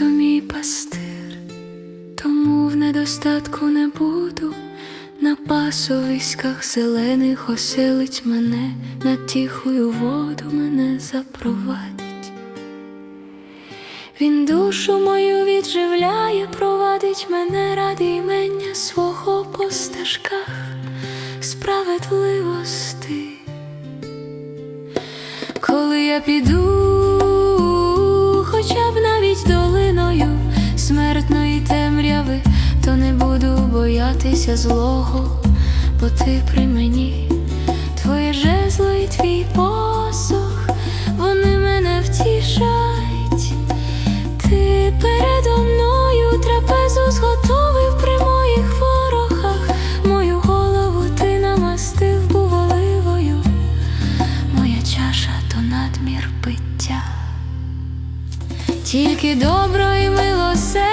мій пастир, тому в недостатку не буду. На пасовиськах зелених оселить мене, над тихою воду мене запровадить. Він душу мою відживляє, провадить мене ради імення свого по стежках справедливости. Коли я піду, боятися злого, бо ти при мені, твоє жезло і твій посох, вони мене втішають. Ти передо мною трапезу зготовив при моїх ворогах, мою голову ти намастив був оливою, моя чаша то надмір пиття. Тільки добро і милосердя